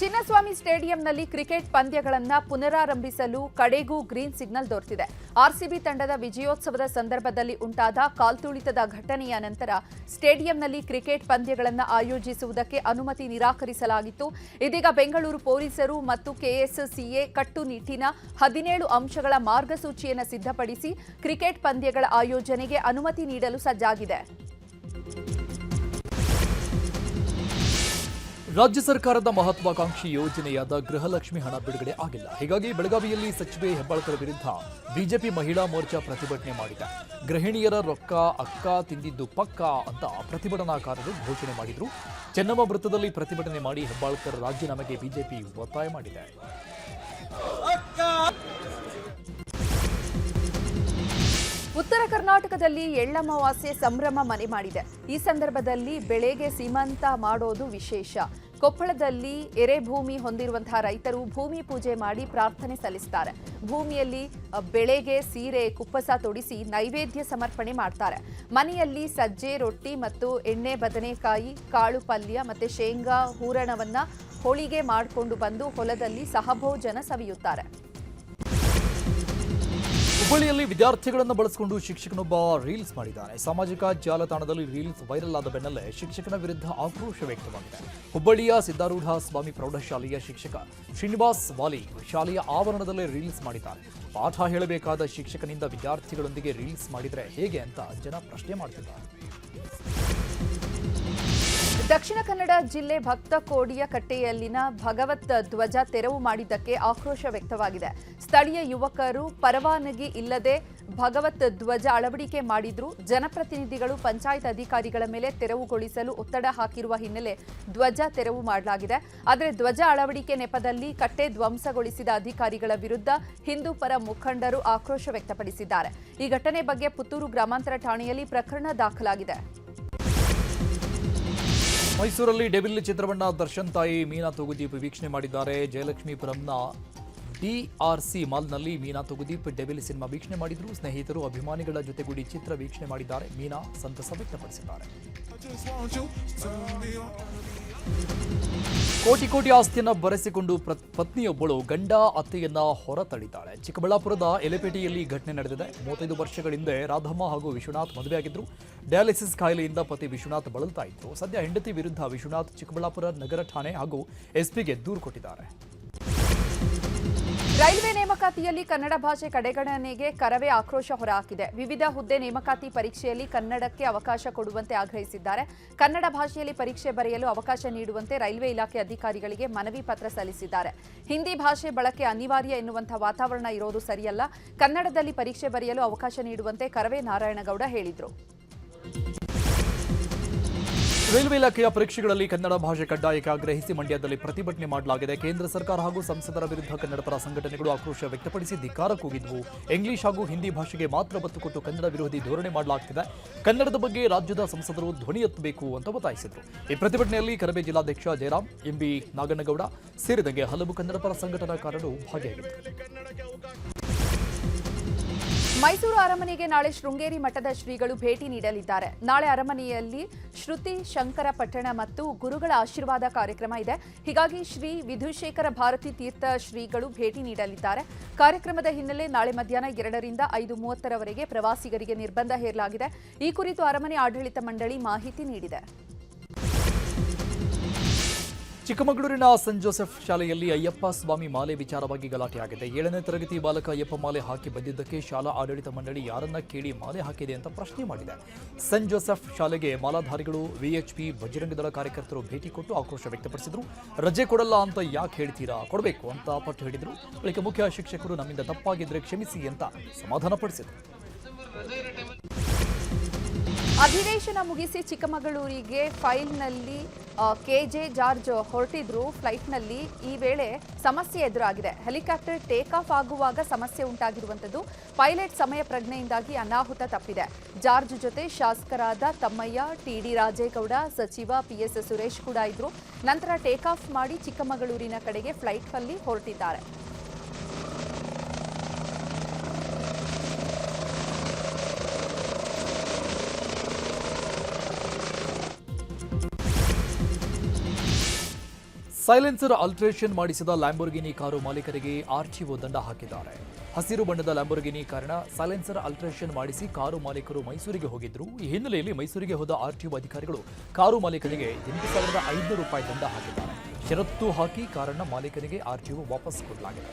ಚಿನ್ನಸ್ವಾಮಿ ಸ್ಟೇಡಿಯಂನಲ್ಲಿ ಕ್ರಿಕೆಟ್ ಪಂದ್ಯಗಳನ್ನು ಪುನರಾರಂಭಿಸಲು ಕಡೆಗೂ ಗ್ರೀನ್ ಸಿಗ್ನಲ್ ದೊರೆತಿದೆ. ಆರ್ಸಿಬಿ ತಂಡದ ವಿಜಯೋತ್ಸವದ ಸಂದರ್ಭದಲ್ಲಿ ಉಂಟಾದ ಕಾಲ್ತುಳಿತದ ಘಟನೆಯ ನಂತರ ಸ್ಟೇಡಿಯಂನಲ್ಲಿ ಕ್ರಿಕೆಟ್ ಪಂದ್ಯಗಳನ್ನು ಆಯೋಜಿಸುವುದಕ್ಕೆ ಅನುಮತಿ ನಿರಾಕರಿಸಲಾಗಿತ್ತು. ಇದೀಗ ಬೆಂಗಳೂರು ಪೊಲೀಸರು ಮತ್ತು ಕೆಎಸ್ಸಿಎ ಕಟ್ಟುನಿಟ್ಟಿನ ಹದಿನೇಳು ಅಂಶಗಳ ಮಾರ್ಗಸೂಚಿಯನ್ನು ಸಿದ್ಧಪಡಿಸಿ ಕ್ರಿಕೆಟ್ ಪಂದ್ಯಗಳ ಆಯೋಜನೆಗೆ ಅನುಮತಿ ನೀಡಲು ಸಜ್ಜಾಗಿದೆ. ರಾಜ್ಯ ಸರ್ಕಾರದ ಮಹತ್ವಾಕಾಂಕ್ಷಿ ಯೋಜನೆಯಾದ ಗೃಹಲಕ್ಷ್ಮಿ ಹಣ ಬಿಡುಗಡೆ ಆಗಿಲ್ಲ. ಹೀಗಾಗಿ ಬೆಳಗಾವಿಯಲ್ಲಿ ಸಚಿವೆ ಹೆಬ್ಬಾಳ್ಕರ್ ವಿರುದ್ಧ ಬಿಜೆಪಿ ಮಹಿಳಾ ಮೋರ್ಚಾ ಪ್ರತಿಭಟನೆ ಮಾಡಿದೆ. ಗೃಹಿಣಿಯರ ರೊಕ್ಕ, ಅಕ್ಕ, ತಿಂದಿದ್ದು ಪಕ್ಕ ಅಂತ ಪ್ರತಿಭಟನಾಕಾರರು ಘೋಷಣೆ ಮಾಡಿದ್ರು. ಚೆನ್ನಮ್ಮ ವೃತ್ತದಲ್ಲಿ ಪ್ರತಿಭಟನೆ ಮಾಡಿ ಹೆಬ್ಬಾಳ್ಕರ್ ರಾಜೀನಾಮೆಗೆ ಬಿಜೆಪಿ ಒತ್ತಾಯ ಮಾಡಿದೆ. ಉತ್ತರ ಕರ್ನಾಟಕದಲ್ಲಿ ಎಳ್ಳಮಾವಾಸ್ಯೆ ಸಂಭ್ರಮ ಮನೆ ಮಾಡಿದೆ. ಈ ಸಂದರ್ಭದಲ್ಲಿ ಬೆಳೆಗೆ ಸೀಮಂತ ಮಾಡೋದು ವಿಶೇಷ. ಕೊಪ್ಪಳದಲ್ಲಿ ಎರೆಭೂಮಿ ಹೊಂದಿರುವಂತಹ ರೈತರು ಭೂಮಿ ಪೂಜೆ ಮಾಡಿ ಪ್ರಾರ್ಥನೆ ಸಲ್ಲಿಸ್ತಾರೆ. ಭೂಮಿಯಲ್ಲಿ ಬೆಳೆಗೆ ಸೀರೆ, ಕುಪ್ಪಸ ತೊಡಿಸಿ ನೈವೇದ್ಯ ಸಮರ್ಪಣೆ ಮಾಡ್ತಾರೆ. ಮನೆಯಲ್ಲಿ ಸಜ್ಜೆ, ರೊಟ್ಟಿ ಮತ್ತು ಎಣ್ಣೆ, ಬದನೆಕಾಯಿ, ಕಾಳು ಪಲ್ಯ ಮತ್ತು ಶೇಂಗಾ ಹೂರಣವನ್ನು ಹೋಳಿಗೆ ಮಾಡಿಕೊಂಡು ಬಂದು ಹೊಲದಲ್ಲಿ ಸಹಭೋಜನ ಸವಿಯುತ್ತಾರೆ. ಹುಬ್ಬಳ್ಳಿಯಲ್ಲಿ ವಿದ್ಯಾರ್ಥಿಗಳನ್ನು ಬಳಸಿಕೊಂಡು ಶಿಕ್ಷಕನೊಬ್ಬ ರೀಲ್ಸ್ ಮಾಡಿದ್ದಾನೆ. ಸಾಮಾಜಿಕ ಜಾಲತಾಣದಲ್ಲಿ ರೀಲ್ಸ್ ವೈರಲ್ ಆದ ಬೆನ್ನಲ್ಲೇ ಶಿಕ್ಷಕನ ವಿರುದ್ಧ ಆಕ್ರೋಶ ವ್ಯಕ್ತವಾಗಿದೆ. ಹುಬ್ಬಳ್ಳಿಯ ಸಿದ್ದಾರೂಢ ಸ್ವಾಮಿ ಪ್ರೌಢಶಾಲೆಯ ಶಿಕ್ಷಕ ಶ್ರೀನಿವಾಸ್ ವಾಲಿ ಶಾಲೆಯ ಆವರಣದಲ್ಲೇ ರೀಲ್ಸ್ ಮಾಡಿದ್ದಾರೆ. ಪಾಠ ಹೇಳಬೇಕಾದ ಶಿಕ್ಷಕನಿಂದ ವಿದ್ಯಾರ್ಥಿಗಳೊಂದಿಗೆ ರೀಲ್ಸ್ ಮಾಡಿದರೆ ಹೇಗೆ ಅಂತ ಜನ ಪ್ರಶ್ನೆ ಮಾಡ್ತಿದ್ದಾರೆ. ದಕ್ಷಿಣ ಕನ್ನಡ ಜಿಲ್ಲೆ ಭಕ್ತಕೋಡಿಯ ಕಟ್ಟೆಯಲ್ಲಿನ ಭಗವತ್ ಧ್ವಜ ತೆರವು ಮಾಡಿದ್ದಕ್ಕೆ ಆಕ್ರೋಶ ವ್ಯಕ್ತವಾಗಿದೆ. ಸ್ಥಳೀಯ ಯುವಕರು ಪರವಾನಗಿ ಇಲ್ಲದೆ ಭಗವತ್ ಧ್ವಜ ಅಳವಡಿಕೆ ಮಾಡಿದ್ರು. ಜನಪ್ರತಿನಿಧಿಗಳು, ಪಂಚಾಯತ್ ಅಧಿಕಾರಿಗಳ ಮೇಲೆ ತೆರವುಗೊಳಿಸಲು ಒತ್ತಡ ಹಾಕಿರುವ ಹಿನ್ನೆಲೆ ಧ್ವಜ ತೆರವು ಮಾಡಲಾಗಿದೆ. ಆದರೆ ಧ್ವಜ ಅಳವಡಿಕೆ ನೆಪದಲ್ಲಿ ಕಟ್ಟೆ ಧ್ವಂಸಗೊಳಿಸಿದ ಅಧಿಕಾರಿಗಳ ವಿರುದ್ಧ ಹಿಂದೂ ಪರ ಮುಖಂಡರು ಆಕ್ರೋಶ ವ್ಯಕ್ತಪಡಿಸಿದ್ದಾರೆ. ಈ ಘಟನೆ ಬಗ್ಗೆ ಪುತ್ತೂರು ಗ್ರಾಮಾಂತರ ಠಾಣೆಯಲ್ಲಿ ಪ್ರಕರಣ ದಾಖಲಾಗಿದೆ. ಮೈಸೂರಲ್ಲಿ ಡೆವಿಲ್ ಚಿತ್ರವನ್ನ ದರ್ಶನ್ ತಾಯಿ ಮೀನಾ ತೊಗುದೀಪ್ ವೀಕ್ಷಣೆ ಮಾಡಿದ್ದಾರೆ. ಜಯಲಕ್ಷ್ಮೀಪುರಂನ ಡಿಆರ್ಸಿ ಮಾಲ್ನಲ್ಲಿ ಮೀನಾ ತೊಗುದೀಪ್ ಡೆವಿಲ್ ಸಿನಿಮಾ ವೀಕ್ಷಣೆ ಮಾಡಿದ್ರು. ಸ್ನೇಹಿತರು, ಅಭಿಮಾನಿಗಳ ಜೊತೆಗೂಡಿ ಚಿತ್ರ ವೀಕ್ಷಣೆ ಮಾಡಿದ್ದಾರೆ. ಮೀನಾ ಸಂತಸ ವ್ಯಕ್ತಪಡಿಸಿದ್ದಾರೆ. ಕೋಟಿ ಕೋಟಿ ಆಸ್ತಿಯನ್ನು ಬರೆಸಿಕೊಂಡು ಪತ್ನಿಯೊಬ್ಬಳು ಗಂಡ ಅತ್ತೆಯನ್ನ ಹೊರತಳಿದ್ದಾಳೆ ಚಿಕ್ಕಬಳ್ಳಾಪುರದ ಎಲೆಪೇಟೆಯಲ್ಲಿ ಘಟನೆ ನಡೆದಿದೆ. ಮೂವತ್ತೈದು ವರ್ಷಗಳ ಹಿಂದೆ ರಾಧಮ್ಮ ಹಾಗೂ ವಿಶ್ವನಾಥ್ ಮದುವೆಯಾಗಿದ್ದರು ಡಯಾಲಿಸಿಸ್ ಕಾಯಿಲೆಯಿಂದ ಪತಿ ವಿಶ್ವನಾಥ್ ಬಳಲ್ತಾ ಇದ್ರು. ಸದ್ಯ ಹೆಂಡತಿ ವಿರುದ್ಧ ವಿಶ್ವನಾಥ್ ಚಿಕ್ಕಬಳ್ಳಾಪುರ ನಗರ ಠಾಣೆ ಹಾಗೂ ಎಸ್ಪಿಗೆ ದೂರು ಕೊಟ್ಟಿದ್ದಾರೆ. ರೈಲ್ವೆ ನೇಮಕಾತಿಯಲ್ಲಿ ಕನ್ನಡ ಭಾಷೆ ಕಡೆಗಣನೆಗೆ ಕರವೇ ಆಕ್ರೋಶ ಹೊರಹಾಕಿದೆ. ವಿವಿಧ ಹುದ್ದೆ ನೇಮಕಾತಿ ಪರೀಕ್ಷೆಯಲ್ಲಿ ಕನ್ನಡಕ್ಕೆ ಅವಕಾಶ ಕೊಡುವಂತೆ ಆಗ್ರಹಿಸಿದ್ದಾರೆ. ಕನ್ನಡ ಭಾಷೆಯಲ್ಲಿ ಪರೀಕ್ಷೆ ಬರೆಯಲು ಅವಕಾಶ ನೀಡುವಂತೆ ರೈಲ್ವೆ ಇಲಾಖೆ ಅಧಿಕಾರಿಗಳಿಗೆ ಮನವಿ ಪತ್ರ ಸಲ್ಲಿಸಿದ್ದಾರೆ. ಹಿಂದಿ ಭಾಷೆ ಬಳಕೆ ಅನಿವಾರ್ಯ ಎನ್ನುವಂತಹ ವಾತಾವರಣ ಇರೋದು ಸರಿಯಲ್ಲ. ಕನ್ನಡದಲ್ಲಿ ಪರೀಕ್ಷೆ ಬರೆಯಲು ಅವಕಾಶ ನೀಡುವಂತೆ ಕರವೇ ನಾರಾಯಣಗೌಡ ಹೇಳಿದರು. ರೈಲ್ವೆ ಇಲಾಖೆಯ ಪರೀಕ್ಷೆಗಳಲ್ಲಿ ಕನ್ನಡ ಭಾಷೆ ಕಡ್ಡಾಯಕ್ಕೆ ಆಗ್ರಹಿಸಿ ಮಂಡ್ಯದಲ್ಲಿ ಪ್ರತಿಭಟನೆ ಮಾಡಲಾಗಿದೆ. ಕೇಂದ್ರ ಸರ್ಕಾರ ಹಾಗೂ ಸಂಸದರ ವಿರುದ್ಧ ಕನ್ನಡ ಪರ ಸಂಘಟನೆಗಳು ಆಕ್ರೋಶ ವ್ಯಕ್ತಪಡಿಸಿ ಧಿಕ್ಕಾರ ಕೂಗಿದ್ವು. ಇಂಗ್ಲಿಷ್ ಹಾಗೂ ಹಿಂದಿ ಭಾಷೆಗೆ ಮಾತ್ರ ಒತ್ತು ಕೊಟ್ಟು ಕನ್ನಡ ವಿರೋಧಿ ಧೋರಣೆ ಮಾಡಲಾಗ್ತಿದೆ. ಕನ್ನಡದ ಬಗ್ಗೆ ರಾಜ್ಯದ ಸಂಸದರು ಧ್ವನಿ ಎತ್ತಬೇಕು ಅಂತ ಒತ್ತಾಯಿಸಿದರು. ಈ ಪ್ರತಿಭಟನೆಯಲ್ಲಿ ಕರಬೆ ಜಿಲ್ಲಾಧ್ಯಕ್ಷ ಜಯರಾಮ್ ಎಂಬಿ ನಾಗಣ್ಣಗೌಡ ಸೇರಿದಂತೆ ಹಲವು ಕನ್ನಡ ಪರ ಸಂಘಟನಾಕಾರರು ಭಾಗಿಯಾಗಿದ್ದರು. ಮೈಸೂರು ಅರಮನೆಗೆ ನಾಳೆ ಶೃಂಗೇರಿ ಮಠದ ಶ್ರೀಗಳು ಭೇಟಿ ನೀಡಲಿದ್ದಾರೆ. ನಾಳೆ ಅರಮನೆಯಲ್ಲಿ ಶ್ರುತಿ, ಶಂಕರ ಪಟ್ಟಣ ಮತ್ತು ಗುರುಗಳ ಆಶೀರ್ವಾದ ಕಾರ್ಯಕ್ರಮ ಇದೆ. ಹೀಗಾಗಿ ಶ್ರೀ ವಿಧುಶೇಖರ ಭಾರತಿ ತೀರ್ಥ ಶ್ರೀಗಳು ಭೇಟಿ ನೀಡಲಿದ್ದಾರೆ. ಕಾರ್ಯಕ್ರಮದ ಹಿನ್ನೆಲೆ ನಾಳೆ ಮಧ್ಯಾಹ್ನ ಎರಡರಿಂದ ಐದು ಮೂವತ್ತರವರೆಗೆ ಪ್ರವಾಸಿಗರಿಗೆ ನಿರ್ಬಂಧ ಹೇರಲಾಗಿದೆ. ಈ ಕುರಿತು ಅರಮನೆ ಆಡಳಿತ ಮಂಡಳಿ ಮಾಹಿತಿ ನೀಡಿದೆ. ಚಿಕ್ಕಮಗಳೂರಿನ ಸೆಂಟ್ ಜೋಸೆಫ್ ಶಾಲೆಯಲ್ಲಿ ಅಯ್ಯಪ್ಪ ಸ್ವಾಮಿ ಮಾಲೆ ವಿಚಾರವಾಗಿ ಗಲಾಟೆಯಾಗಿದೆ ಏಳನೇ ತರಗತಿ ಬಾಲಕ ಅಯ್ಯಪ್ಪ ಮಾಲೆ ಹಾಕಿ ಬಂದಿದ್ದಕ್ಕೆ ಶಾಲಾ ಆಡಳಿತ ಮಂಡಳಿ ಯಾರನ್ನ ಕೇಳಿ ಮಾಲೆ ಹಾಕಿದೆ ಅಂತ ಪ್ರಶ್ನೆ ಮಾಡಿದೆ. ಸೆಂಟ್ ಜೋಸೆಫ್ ಶಾಲೆಗೆ ಮಾಲಾಧಾರಿಗಳು, ವಿಎಚ್ಪಿ, ಬಜರಂಗ ದಳ ಕಾರ್ಯಕರ್ತರು ಭೇಟಿ ಕೊಟ್ಟು ಆಕ್ರೋಶ ವ್ಯಕ್ತಪಡಿಸಿದರು. ರಜೆ ಕೊಡಲ್ಲ ಅಂತ ಯಾಕೆ ಹೇಳ್ತೀರಾ? ಕೊಡಬೇಕು ಅಂತ ಪಟ್ಟು ಹೇಳಿದರು. ಬಳಿಕ ಮುಖ್ಯ ಶಿಕ್ಷಕರು ನಮ್ಮಿಂದ ತಪ್ಪಾಗಿದ್ರೆ ಕ್ಷಮಿಸಿ ಅಂತ ಸಮಾಧಾನಪಡಿಸಿದರು. ಅಧಿವೇಶನ ಮುಗಿಸಿ ಚಿಕ್ಕಮಗಳೂರಿಗೆ ಫೈಲ್ನಲ್ಲಿ ಕೆಜೆ ಜಾರ್ಜ್ ಹೊರಟಿದ್ರು. ಫ್ಲೈಟ್ನಲ್ಲಿ ಈ ವೇಳೆ ಸಮಸ್ಯೆ ಎದುರಾಗಿದೆ. ಹೆಲಿಕಾಪ್ಟರ್ ಟೇಕ್ ಆಫ್ ಆಗುವಾಗ ಸಮಸ್ಯೆ ಉಂಟಾಗಿರುವಂಥದ್ದು. ಪೈಲಟ್ ಸಮಯ ಪ್ರಜ್ಞೆಯಿಂದಾಗಿ ಅನಾಹುತ ತಪ್ಪಿದೆ. ಜಾರ್ಜ್ ಜೊತೆ ಶಾಸಕರಾದ ತಮ್ಮಯ್ಯ ಟಿ ಡಿ ರಾಜೇಗೌಡ, ಸಚಿವ ಪಿ ಎಸ್ ಸುರೇಶ್ ಕೂಡ ಇದ್ರು. ನಂತರ ಟೇಕ್ ಆಫ್ ಮಾಡಿ ಚಿಕ್ಕಮಗಳೂರಿನ ಕಡೆಗೆ ಫ್ಲೈಟ್ನಲ್ಲಿ ಹೊರಟಿದ್ದಾರೆ. ಸೈಲೆನ್ಸರ್ ಅಲ್ಟ್ರೇಷನ್ ಮಾಡಿಸಿದ ಲ್ಯಾಂಬೋರ್ಗಿನಿ ಕಾರು ಮಾಲೀಕರಿಗೆ ಆರ್ಟಿಒ ದಂಡ ಹಾಕಿದ್ದಾರೆ. ಹಸಿರು ಬಣ್ಣದ ಲ್ಯಾಂಬೋರ್ಗಿನಿ ಕಾರಣ ಸೈಲೆನ್ಸರ್ ಅಲ್ಟ್ರೇಷನ್ ಮಾಡಿಸಿ ಕಾರು ಮಾಲೀಕರು ಮೈಸೂರಿಗೆ ಹೋಗಿದ್ರು. ಈ ಹಿನ್ನೆಲೆಯಲ್ಲಿ ಮೈಸೂರಿಗೆ ಹೋದ ಆರ್ಟಿಒ ಅಧಿಕಾರಿಗಳು ಕಾರು ಮಾಲೀಕರಿಗೆ ಎಂಟು ಸಾವಿರದ ಐನೂರು ರೂಪಾಯಿ ದಂಡ ಹಾಕಿದ್ದಾರೆ. ಷರತ್ತು ಹಾಕಿ ಕಾರನ್ನ ಮಾಲೀಕರಿಗೆ ಆರ್ಟಿಒ ವಾಪಸ್ ಕೊಡಲಾಗಿದೆ.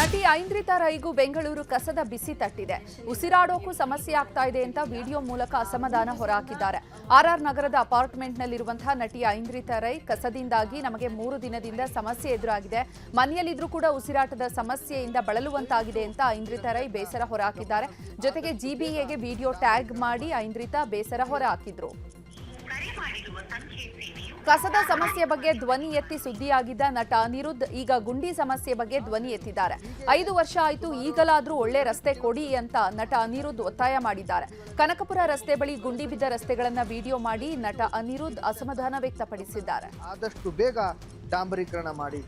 ನಟಿ ಐಂದ್ರಿತಾ ರೈಗೂ ಬೆಂಗಳೂರು ಕಸದ ಬಿಸಿ ತಟ್ಟಿದೆ. ಉಸಿರಾಡೋಕು ಸಮಸ್ಯೆ ಆಗ್ತಾ ಇದೆ ಅಂತ ವಿಡಿಯೋ ಮೂಲಕ ಅಸಮಾಧಾನ ಹೊರಹಾಕಿದ್ದಾರೆ. ಆರ್ಆರ್ ನಗರದ ಅಪಾರ್ಟ್ಮೆಂಟ್ನಲ್ಲಿರುವಂತಹ ನಟಿ ಐಂದ್ರಿತಾ ರೈ ಕಸದಿಂದಾಗಿ ನಮಗೆ ಮೂರು ದಿನದಿಂದ ಸಮಸ್ಯೆ ಎದುರಾಗಿದೆ. ಮನೆಯಲ್ಲಿದ್ರೂ ಕೂಡ ಉಸಿರಾಟದ ಸಮಸ್ಯೆಯಿಂದ ಬಳಲುವಂತಾಗಿದೆ ಅಂತ ಐಂದ್ರಿತಾ ರೈ ಬೇಸರ ಹೊರಹಾಕಿದ್ದಾರೆ. ಜೊತೆಗೆ ಜಿಬಿಎಗೆ ವಿಡಿಯೋ ಟ್ಯಾಗ್ ಮಾಡಿ ಐಂದ್ರಿತಾ ಬೇಸರ ಹೊರಹಾಕಿದ್ರು. ಕಸದ ಸಮಸ್ಯೆ ಬಗ್ಗೆ ಧ್ವನಿ ಎತ್ತಿ ಸುದ್ದಿಯಾಗಿದ್ದ ನಟ ಅನಿರುದ್ಧ್ ಈಗ ಗುಂಡಿ ಸಮಸ್ಯೆ ಬಗ್ಗೆ ಧ್ವನಿ ಎತ್ತಿದ್ದಾರೆ. ಐದು ವರ್ಷ ಆಯ್ತು, ಈಗಲಾದರೂ ಒಳ್ಳೆ ರಸ್ತೆ ಕೊಡಿ ಅಂತ ನಟ ಅನಿರುದ್ಧ ಒತ್ತಾಯ ಮಾಡಿದ್ದಾರೆ. ಕನಕಪುರ ರಸ್ತೆ ಬಳಿ ಗುಂಡಿ ಬಿದ್ದ ರಸ್ತೆಗಳನ್ನು ವಿಡಿಯೋ ಮಾಡಿ ನಟ ಅನಿರುದ್ಧ್ ಅಸಮಾಧಾನ ವ್ಯಕ್ತಪಡಿಸಿದ್ದಾರೆ. ಆದಷ್ಟು ಬೇಗ ಡಾಂಬರೀಕರಣ ಮಾಡಿ.